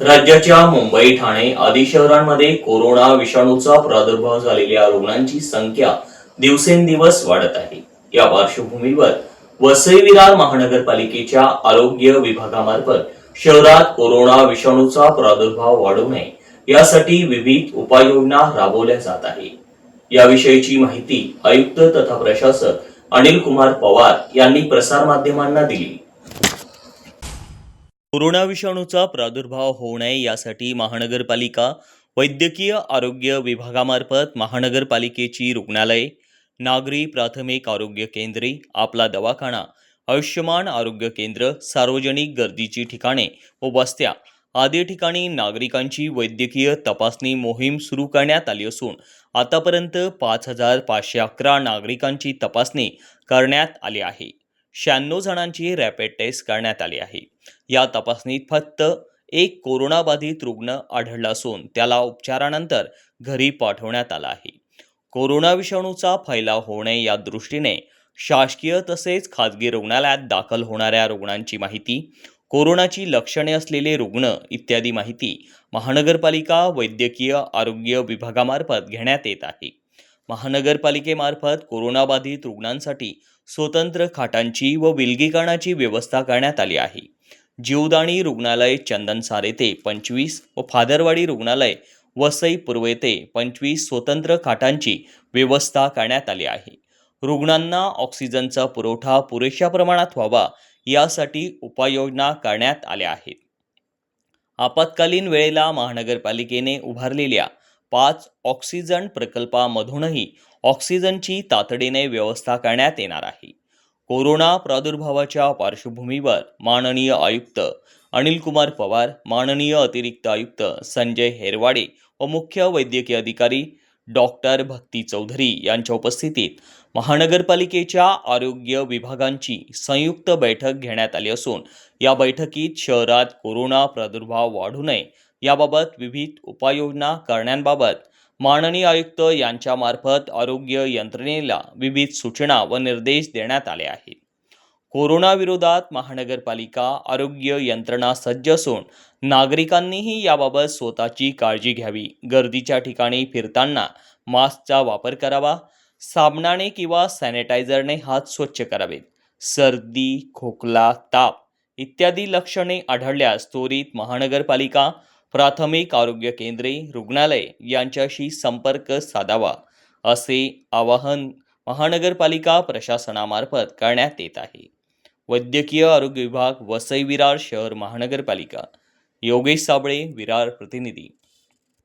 राज्याच्या मुंबई ठाणे आदी शहरांमध्ये कोरोना विषाणूचा प्रादुर्भाव झालेल्या रुग्णांची संख्या दिवसेंदिवस वाढत आहे. या पार्श्वभूमीवर वसई विरार महानगरपालिकेच्या आरोग्य विभागामार्फत शहरात कोरोना विषाणूचा प्रादुर्भाव वाढू नये यासाठी विविध उपाययोजना राबवल्या जात आहे. याविषयीची माहिती आयुक्त तथा प्रशासक अनिल कुमार पवार यांनी प्रसारमाध्यमांना दिली. कोरोना विषाणूचा प्रादुर्भाव होऊ नये यासाठी महानगरपालिका वैद्यकीय आरोग्य विभागामार्फत महानगरपालिकेची रुग्णालये नागरी प्राथमिक आरोग्य केंद्रे आपला दवाखाना आयुष्यमान आरोग्य केंद्र सार्वजनिक गर्दीची ठिकाणे व वस्त्या आदी ठिकाणी नागरिकांची वैद्यकीय तपासणी मोहीम सुरू करण्यात आली असून आतापर्यंत पाच हजार पाचशे अकरा नागरिकांची तपासणी करण्यात आली आहे. शहाण्णव जणांची रॅपिड टेस्ट करण्यात आली आहे. या तपासणीत फक्त एक कोरोनाबाधित रुग्ण आढळला असून त्याला उपचारानंतर घरी पाठवण्यात आला आहे. कोरोना विषाणूचा फैलाव होणे या दृष्टीने शासकीय तसेच खाजगी रुग्णालयात दाखल होणाऱ्या रुग्णांची माहिती कोरोनाची लक्षणे असलेले रुग्ण इत्यादी माहिती महानगरपालिका वैद्यकीय आरोग्य विभागामार्फत घेण्यात येत आहे. महानगरपालिकेमार्फत कोरोनाबाधित रुग्णांसाठी स्वतंत्र खाटांची व विलगीकरणाची व्यवस्था करण्यात आली आहे. जीवदाणी रुग्णालय चंदनसार येथे पंचवीस व फादरवाडी रुग्णालय वसई पूर्व येथे पंचवीस स्वतंत्र खाटांची व्यवस्था करण्यात आली आहे. रुग्णांना ऑक्सिजनचा पुरवठा पुरेशा प्रमाणात व्हावा यासाठी उपाययोजना करण्यात आल्या आहेत. आपत्कालीन वेळेला महानगरपालिकेने उभारलेल्या पाच ऑक्सिजन प्रकल्पामधूनही ऑक्सिजनची तातडीने व्यवस्था करण्यात येणार आहे. कोरोना प्रादुर्भावाच्या पार्श्वभूमीवर माननीय आयुक्त अनिल कुमार पवार माननीय अतिरिक्त आयुक्त संजय हेरवाडे व मुख्य वैद्यकीय अधिकारी डॉक्टर भक्ती चौधरी यांच्या उपस्थितीत महानगरपालिकेच्या आरोग्य विभागांची संयुक्त बैठक घेण्यात आली असून या बैठकीत शहरात कोरोना प्रादुर्भाव वाढू नये याबाबत विविध उपाययोजना करण्याबाबत माननीय आयुक्त यांच्यामार्फत आरोग्य यंत्रणेला विविध सूचना व निर्देश देण्यात आले आहेत. कोरोनाविरोधात महानगरपालिका आरोग्य यंत्रणा सज्ज असून नागरिकांनीही याबाबत स्वतःची काळजी घ्यावी. गर्दीच्या ठिकाणी फिरताना मास्कचा वापर करावा. साबणाने किंवा सॅनिटायझरने हात स्वच्छ करावेत. सर्दी खोकला ताप इत्यादी लक्षणे आढळल्यास त्वरित महानगरपालिका प्राथमिक आरोग्य केंद्रे रुग्णालय यांच्याशी संपर्क साधावा असे आवाहन महानगरपालिका प्रशासनामार्फत करण्यात येत आहे. वैद्यकीय आरोग्य विभाग वसई विरार शहर महानगरपालिका. योगेश साबळे विरार प्रतिनिधी.